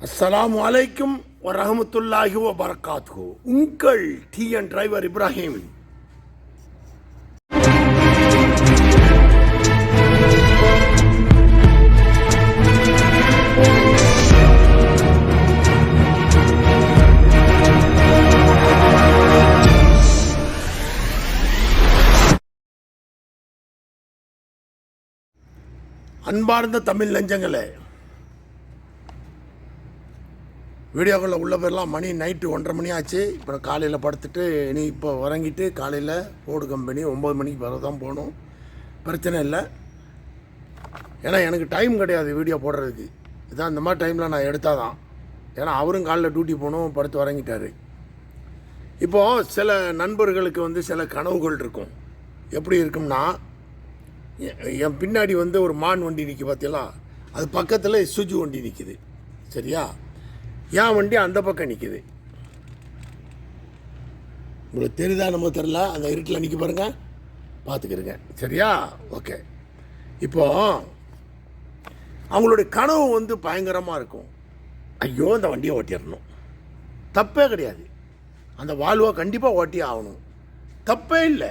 அஸ்ஸலாமு அலைக்கும் வரஹமத்துல்லாஹி வரகாத்து உங்கள் உங்கள் டிஎன் டிரைவர் இப்ராஹிம் அன்பார்ந்த தமிழ் நெஞ்சங்களே வீடியோக்குள்ளே உள்ள பேர்லாம் மணி நைட்டு ஒன்றரை மணி ஆச்சு. இப்போ காலையில் படுத்துட்டு இனி இப்போ உறங்கிட்டு காலையில் போர்டு கம்பெனி ஒம்பது மணிக்கு பிறகு தான் போகணும். பிரச்சனை இல்லை. ஏன்னா எனக்கு டைம் கிடையாது வீடியோ போடுறதுக்கு. இதான் இந்த மாதிரி டைமில் நான் எடுத்தால் தான் ஏன்னா அவரும் காலைல டியூட்டி போகணும் படுத்து உறங்கிட்டாரு. இப்போது சில நண்பர்களுக்கு வந்து சில கனவுகள் இருக்கும். எப்படி இருக்கும்னா எ- என் பின்னாடி வந்து ஒரு மான் வண்டி நிற்கி பார்த்தீங்களா அது பக்கத்தில் சுஜு வண்டி நிற்கிது சரியா? என் வண்டி அந்த பக்கம் நிற்கிது உங்களுக்கு தெரியுதா நம்ம தெரில அந்த இருட்டில் நிற்க பாருங்க. பார்த்துக்கிருங்க. சரியா? ஓகே. இப்போ அவங்களுடைய கனவு வந்து பயங்கரமாக இருக்கும். ஐயோ இந்த வண்டியை ஓட்டிடணும். தப்பே கிடையாது. அந்த வாழ்வை கண்டிப்பாக ஓட்டி ஆகணும். தப்பே இல்லை.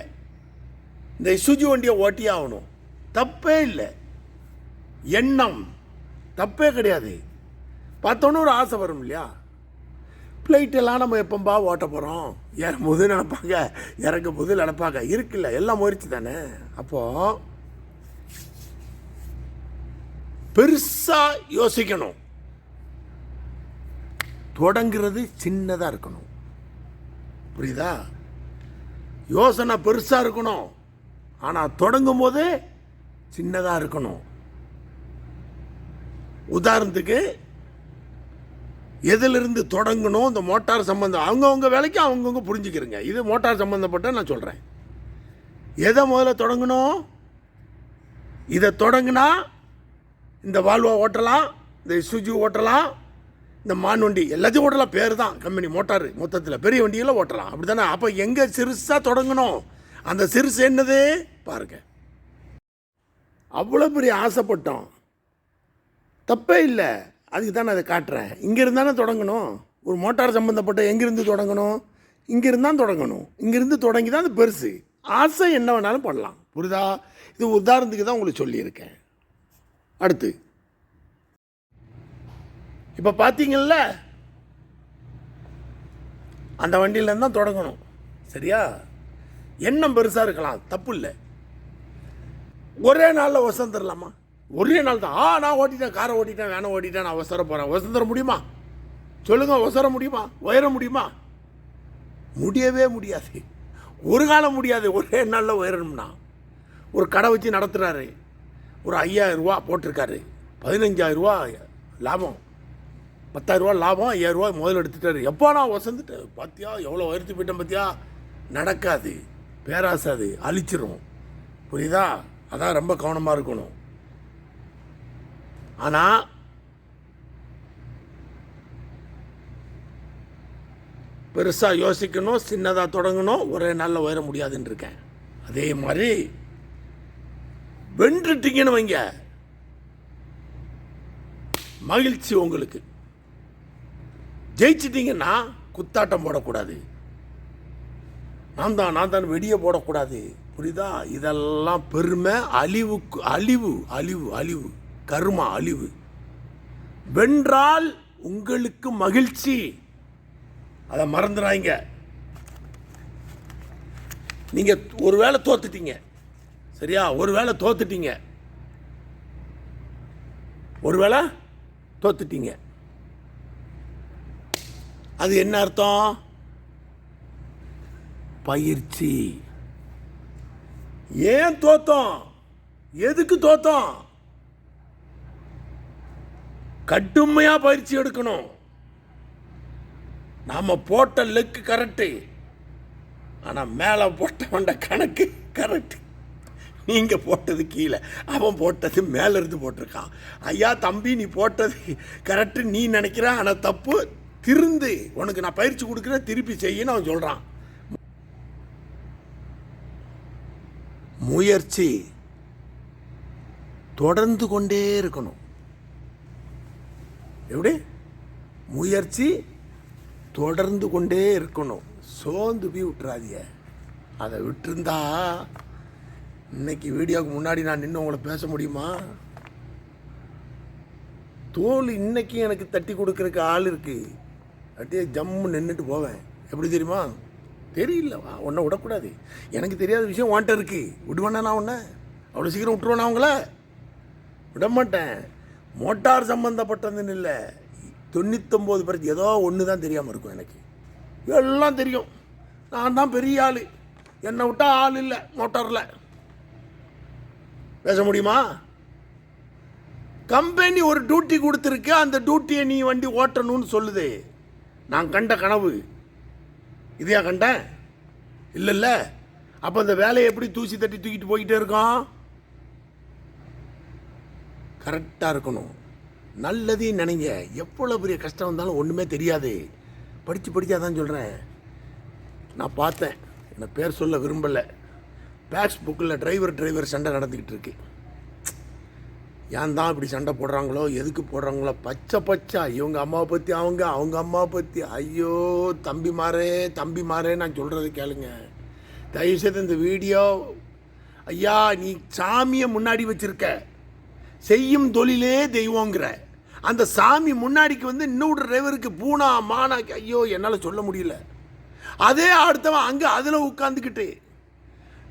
இந்த சுஜி வண்டியை ஓட்டியே ஆகணும். தப்பே இல்லை. எண்ணம். தப்பே கிடையாது. பார்த்தோன்னே ஒரு ஆசை வரும் இல்லையா? ஃப்ளைட்டெல்லாம் நம்ம எப்பம்பா ஓட்ட போகிறோம் ஏறும் போது நினப்பாங்க இறங்கும் போது நினப்பாங்க. இருக்குல்ல எல்லாம் முயற்சி தானே? அப்போது பெருசாக யோசிக்கணும். தொடங்கிறது சின்னதாக இருக்கணும். புரியுதா? யோசனை பெருசாக இருக்கணும். ஆனால் தொடங்கும் போது சின்னதாக இருக்கணும். உதாரணத்துக்கு எதிலிருந்து தொடங்கணும் இந்த மோட்டார் சம்மந்தம் அவங்கவுங்க வேலைக்கு அவங்கவுங்க புரிஞ்சுக்கிறங்க. இது மோட்டார் சம்மந்தப்பட்ட நான் சொல்கிறேன் எதை முதல்ல தொடங்கணும்? இதை தொடங்கினா இந்த வால்வா ஓட்டலாம் இந்த சுஜி ஓட்டலாம் இந்த மான் வண்டி எல்லாத்தையும் ஓட்டலாம். பேர் தான் கம்பெனி மோட்டார் மொத்தத்தில். பெரிய வண்டியில் ஓட்டலாம். அப்படி தானே அப்போ எங்கே சிறுசாக தொடங்கணும்? அந்த சிறுசு என்னது? பாருங்க. அவ்வளோ பெரிய ஆசைப்பட்டோம். தப்பே இல்லை. அதுக்கு தான் நான் அதை காட்டுறேன். இங்கே இருந்தானே தொடங்கணும். ஒரு மோட்டார் சம்மந்தப்பட்ட எங்கேருந்து தொடங்கணும்? இங்கேருந்து தான் தொடங்கணும். இங்கிருந்து தொடங்கி தான் அது பெருசு. ஆசை என்ன வேணாலும் பண்ணலாம். புரியுதா? இது உதாரணத்துக்கு தான் உங்களுக்கு சொல்லியிருக்கேன். அடுத்து. இப்போ பார்த்தீங்கல்ல அந்த வண்டியிலேருந்து தான் தொடங்கணும். சரியா? எண்ணம் பெருசாக இருக்கலாம். தப்பு இல்லை. ஒரே நாளில் வசந்தரலாமா ஒரே நாள் தான் ஆ நான் ஓட்டிட்டேன் காரை ஓட்டிட்டேன் வேனை ஓட்டிட்டேன் நான் வசர போகிறேன் வசந்தர முடியுமா? சொல்லுங்கள் வசர முடியுமா? உயர முடியுமா? முடியவே முடியாது. ஒரு காலம் முடியாது. ஒரே நாளில் உயரணும்னா. ஒரு கடை வச்சு நடத்துகிறாரு ஒரு ஐயாயிரரூவா போட்டிருக்காரு. பதினஞ்சாயிரரூவா லாபம். பத்தாயிரரூவா லாபம் ஐயாயிரரூவா ரூபா முதல்ல எடுத்துட்டாரு. எப்போ நான் வசந்துட்டேன் பார்த்தியா எவ்வளோ உயர்த்தி போயிட்டேன் பார்த்தியா நடக்காது. பேராசை அது அழிச்சிரும். புரியுதா? அதான் ரொம்ப கவனமாக இருக்கணும். ஆனால் பெருசாக யோசிக்கணும் சின்னதாக தொடங்கணும் ஒரே நாளில் உயர முடியாதுன்னு இருக்கேன் அதே மாதிரி வென்றுட்டீங்கன்னு வைங்க. மகிழ்ச்சி உங்களுக்கு. ஜெயிச்சிட்டீங்கன்னா குத்தாட்டம் போடக்கூடாது. நான் தான் நான் தான் வெடியை போடக்கூடாது. புரியுதா? இதெல்லாம் பெருமை அழிவுக்கு அழிவு அழிவு அழிவு. கர்ம அழிவு. வென்றால் உங்களுக்கு மகிழ்ச்சி. அதை மறந்துடாங்க நீங்க ஒருவேளை தோத்துட்டீங்க. சரியா? ஒருவேளை தோத்துட்டீங்க. ஒருவேளை தோத்துட்டீங்க. அது என்ன அர்த்தம்? பயிற்சி. ஏன் தோத்தோம்? எதுக்கு தோத்தோம்? கடுமையாக பயிற்சி எடுக்கணும். நாம் போட்ட லெக்கு கரெக்டு ஆனால் மேலே போட்டவன்ட கணக்கு கரெக்ட் நீங்கள் போட்டது கீழே. அவன் போட்டது மேலே இருந்து போட்டிருக்கான். ஐயா தம்பி நீ போட்டது கரெக்டு நீ நினைக்கிற ஆனால் தப்பு திருந்து. உனக்கு நான் பயிற்சி கொடுக்குறேன் திருப்பி செய்யன்னு அவன் சொல்கிறான் முயற்சி தொடர்ந்து கொண்டே இருக்கணும். எப்படி? முயற்சி தொடர்ந்து கொண்டே இருக்கணும். சோர்ந்து போய் விட்டுறாதீங்க. அதை விட்டுருந்தா இன்னைக்கு வீடியோவுக்கு முன்னாடி நான் நின்று உங்களை பேச முடியுமா? தோல் இன்னைக்கு எனக்கு தட்டி கொடுக்குறக்கு ஆள் இருக்குது அப்படியே ஜம்மு நின்றுட்டு போவேன். எப்படி தெரியுமா? தெரியல. உன்னை விடக்கூடாது. எனக்கு தெரியாத விஷயம் வாண்ட இருக்குது விடுவேண்ணா நான் உன்னை? அவ்வளோ சீக்கிரம் விட்டுருவேண்ணா அவங்கள விட மாட்டேன் மோட்டார் சம்மந்தப்பட்டதுன்னு இல்லை. தொண்ணூத்தொம்பது பேருக்கு ஏதோ ஒன்று தான் தெரியாமல் இருக்கும் எனக்கு. எல்லாம் தெரியும். நான் தான் பெரிய ஆள். என்னை விட்டால் ஆள் இல்லை மோட்டாரில். பேச முடியுமா? கம்பெனி ஒரு டியூட்டி கொடுத்துருக்கு. அந்த டியூட்டியை நீ வண்டி ஓட்டணும்னு சொல்லுது. நான் கண்ட கனவு. இதையா கண்டேன்? இல்லைல்ல அப்போ அந்த வேலையை எப்படி தூசி தட்டி தூக்கிட்டு போய்கிட்டே இருக்கோம் கரெக்டாக இருக்கணும். நல்லதே நினைங்க. எவ்வளோ பெரிய கஷ்டம் வந்தாலும் ஒன்றுமே தெரியாது. படித்து படித்தா தான் சொல்கிறேன் நான் பார்த்தேன். என்னை பேர் சொல்ல விரும்பலை. பேக்ஸ் புக்கில் டிரைவர் டிரைவர் சண்டை நடந்துக்கிட்டு இருக்கு. ஏன் தான் இப்படி சண்டை போடுறாங்களோ எதுக்கு போடுறாங்களோ பச்சை பச்சை. இவங்க அம்மாவை பற்றி அவங்க அவங்க அம்மாவை பற்றி ஐயோ தம்பி மாறே தம்பி மாறே நான் சொல்கிறது கேளுங்க. தயவுசெய்து இந்த வீடியோ ஐயா நீ சாமியை முன்னாடி வச்சிருக்க. செய்யும் தொழிலே தெய்வங்கிற அந்த சாமி முன்னாடிக்கு வந்து இன்னொரு டிரைவருக்கு பூனா மானா ஐயோ என்னால் சொல்ல முடியல. அதே அடுத்தவன் அங்கே அதில் உட்காந்துக்கிட்டு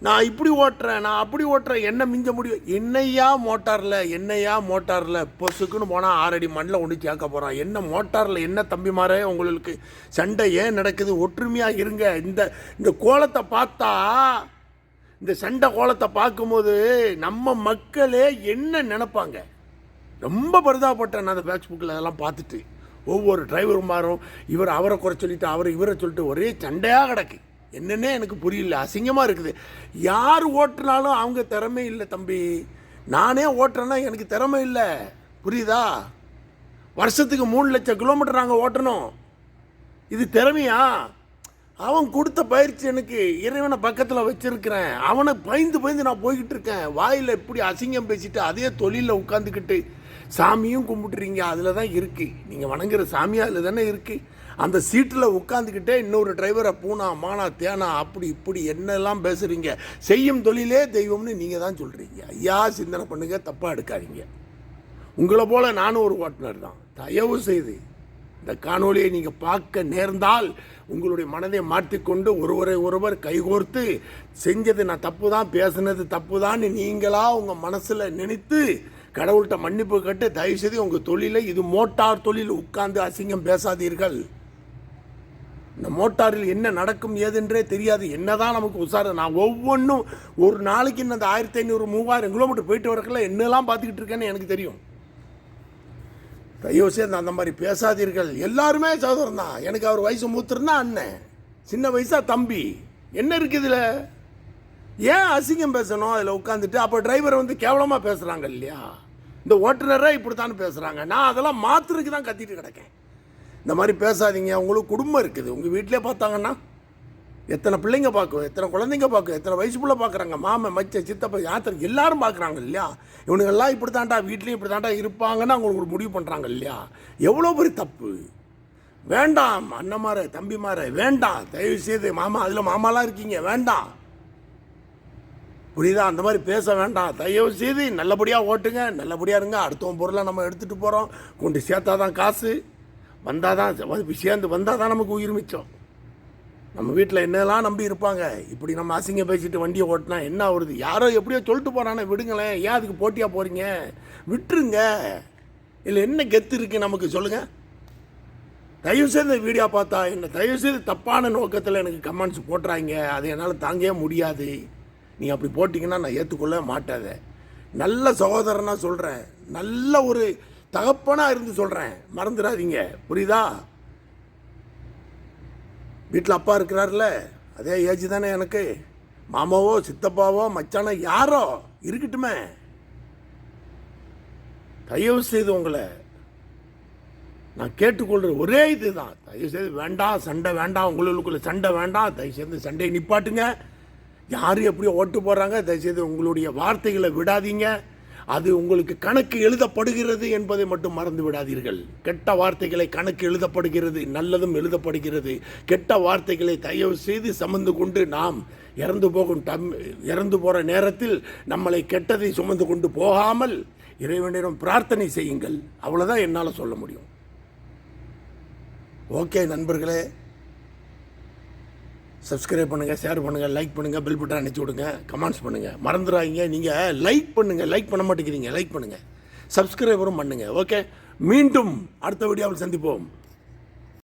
நான் இப்படி ஓட்டுறேன் நான் அப்படி ஓட்டுறேன் என்ன மிஞ்ச முடியும்? என்னையா மோட்டாரில் என்னையா மோட்டாரில்? பொசுக்குன்னு போனால் ஆறடி மண்ணில் ஒன்று கேட்க போகிறான் என்ன மோட்டாரில் என்ன தம்பிமாரே உங்களுக்கு சண்டை ஏன் நடக்குது? ஒற்றுமையாக இருங்க. இந்த இந்த கோலத்தை பார்த்தா இந்த சண்டை கோலத்தை பார்க்கும்போது நம்ம மக்களே என்ன நினைப்பாங்க? ரொம்ப பரிதாபப்பட்டேன் நான் அந்த ஃபேஸ்புக்கில் அதெல்லாம் பார்த்துட்டு. ஒவ்வொரு டிரைவரும் மாறும் இவர் அவரை குறை சொல்லிட்டு அவர் இவரை சொல்லிட்டு ஒரே சண்டையாக கிடக்கு. என்னன்னே எனக்கு புரியல. அசிங்கமாக இருக்குது. யார் ஓட்டுனாலும் அவங்க திறமை இல்லை தம்பி. நானே ஓட்டுறேன்னா எனக்கு திறமை இல்லை. புரியுதா? வருஷத்துக்கு மூணு லட்சம் கிலோமீட்டர் நாங்கள் ஓட்டணும். இது திறமையா? அவன் கொடுத்த பயிற்சி எனக்கு இறைவனை பக்கத்தில் வச்சிருக்கிறேன். அவனை பயந்து பயந்து நான் போய்கிட்டு இருக்கேன். வாயில் இப்படி அசிங்கம் பேசிட்டு அதே தொழிலில் உட்காந்துக்கிட்டு சாமியும் கும்பிட்டுறீங்க. அதில் தான் இருக்குது நீங்கள் வணங்குற சாமி அதில் தானே இருக்குது அந்த சீட்டில் உட்காந்துக்கிட்டே இன்னொரு டிரைவரை பூனா மானா தேனா அப்படி இப்படி என்னெல்லாம் பேசுகிறீங்க செய்யும் தொழிலே தெய்வம்னு நீங்கள் தான் சொல்கிறீங்க ஐயா சிந்தனை பண்ணுங்க தப்பாக எடுக்காதீங்க. உங்களை போல் நானும் ஒரு ஓட்டுநர் தான் தயவு செய்து இந்த காணொளியை நீங்கள் பார்க்க நேர்ந்தால் உங்களுடைய மனதை மாற்றிக்கொண்டு ஒருவரை ஒருவர் கைகோர்த்து செஞ்சது நான் தப்பு தான் பேசுனது தப்பு தான் நீங்களா உங்கள் மனசில் நினைத்து கடவுள்கிட்ட மன்னிப்பு கட்டு தயவுசெய்து உங்கள் தொழிலை இது மோட்டார் தொழில் உட்கார்ந்து அசிங்கம் பேசாதீர்கள். இந்த மோட்டாரில் என்ன நடக்கும் ஏதென்றே தெரியாது. என்னதான் நமக்கு உசார நான் ஒவ்வொன்றும் ஒரு நாளைக்கு இந்த ஆயிரத்தி ஐநூறு மூவாயிரம் கிலோமீட்டர் போயிட்டு வரக்குள்ள என்னெல்லாம் பார்த்துக்கிட்டு இருக்கேன்னு எனக்கு தெரியும். தயவு செய்து அந்த மாதிரி பேசாதீர்கள். எல்லாருமே சகோதரன் தான். எனக்கு அவர் வயசு மூத்துருந்தா அண்ணன் சின்ன வயசா தம்பி. என்ன இருக்குது இதில்? ஏன் அசிங்கம் பேசணும்? அதில் உட்காந்துட்டு அப்போ டிரைவர் வந்து கேவலமாக பேசுகிறாங்க இல்லையா? இந்த ஓட்டுநரே இப்படி தானே பேசுகிறாங்க நான் அதெல்லாம் மாத்துறதுக்கு தான் கத்திட்டு கிடக்கேன். இந்த மாதிரி பேசாதீங்க. உங்களுக்கு குடும்பம் இருக்குது. உங்கள் வீட்டிலே பார்த்தாங்கன்னா எத்தனை பிள்ளைங்க பார்க்கும் எத்தனை குழந்தைங்க பார்க்கும் எத்தனை வயசு பிள்ளை பார்க்குறாங்க? மாமன் மச்ச சித்தப்பா யாத்திரை எல்லாரும் பார்க்குறாங்க இல்லையா? இவனுங்கெல்லாம் இப்படி தாண்டா வீட்லேயும் இப்படி தாண்டா இருப்பாங்கன்னு அவங்களுக்கு ஒரு முடிவு பண்ணுறாங்க இல்லையா? எவ்வளோ பெரிய தப்பு? வேண்டாம் அண்ணமார தம்பிமார வேண்டாம். தயவு செய்து மாமா அதில் மாமாலாம் இருக்கீங்க வேண்டாம். புரியுதா? அந்த மாதிரி பேச வேண்டாம். தயவு செய்து நல்லபடியாக ஓட்டுங்க நல்லபடியாக இருங்க. அடுத்தவன் பொருளை நம்ம எடுத்துகிட்டு போகிறோம் கொண்டு சேர்த்தா தான் காசு. வந்தால் தான் சேர்ந்து வந்தால் தான் நமக்கு உயிர் மிச்சம். நம்ம வீட்டில் என்னெல்லாம் நம்பி இருப்பாங்க? இப்படி நம்ம அசிங்க பேசிட்டு வண்டியை ஓட்டினா என்ன ஆகுறது யாரோ எப்படியோ சொல்லிட்டு போகிறானே விடுங்களேன். ஏன் அதுக்கு போட்டியாக போகிறீங்க விட்டுருங்க. இல்லை என்ன கெத்து இருக்குது நமக்கு சொல்லுங்கள் தயவுசெய்து செய்து வீடியோ பார்த்தா என்ன தயவுசெய்து தப்பான நோக்கத்தில் எனக்கு கமெண்ட்ஸ் போட்டுறாங்க அதை என்னால் தாங்கவே முடியாது. நீ அப்படி போட்டிங்கன்னா நான் ஏற்றுக்கொள்ள மாட்டாத. நல்ல சகோதரனாக சொல்கிறேன் நல்ல ஒரு தகப்பனாக இருந்து சொல்கிறேன் மறந்துடாதீங்க. புரியுதா? வீட்டில் அப்பா இருக்கிறார்ல அதே ஏஜ் தானே எனக்கு. மாமாவோ சித்தப்பாவோ மச்சானோ யாரோ இருக்கட்டுமே. தயவு செய்து உங்களை நான் கேட்டுக்கொள்கிற ஒரே இது தான் தயவு செய்து வேண்டாம் சண்டை வேண்டாம் உங்களுக்குள்ள சண்டை வேண்டாம் தயவு செய்து சண்டையை நிப்பாட்டுங்க. யார் எப்படியோ ஓட்டு போடுறாங்க தயவுசெய்து உங்களுடைய வார்த்தைகளை விடாதீங்க. அது உங்களுக்கு கணக்கு எழுதப்படுகிறது என்பதை மட்டும் மறந்து விடாதீர்கள் கெட்ட வார்த்தைகளை கணக்கு எழுதப்படுகிறது நல்லதும் எழுதப்படுகிறது. கெட்ட வார்த்தைகளை தயவு செய்து சமந்து கொண்டு நாம் இறந்து போகும் டம் இறந்து போகிற நேரத்தில் நம்மளை கெட்டதை சுமந்து கொண்டு போகாமல் இறைவனிடம் பிரார்த்தனை செய்யுங்கள். அவ்வளோதான் என்னால் சொல்ல முடியும். ஓகே நண்பர்களே. சப்ஸ்கிரைப் பண்ணுங்கள் ஷேர் பண்ணுங்கள் லைக் பண்ணுங்கள் பில் பட்டன் அனுப்பிச்சி விடுங்க. கமெண்ட்ஸ் பண்ணுங்கள் மறந்துடாதீங்க. நீங்கள் லைக் பண்ணுங்கள் லைக் பண்ண மாட்டேங்கிறீங்க. லைக் பண்ணுங்கள் சப்ஸ்கிரைபரும் பண்ணுங்கள் ஓகே மீண்டும் அடுத்த வீடியோவில் சந்திப்போம்.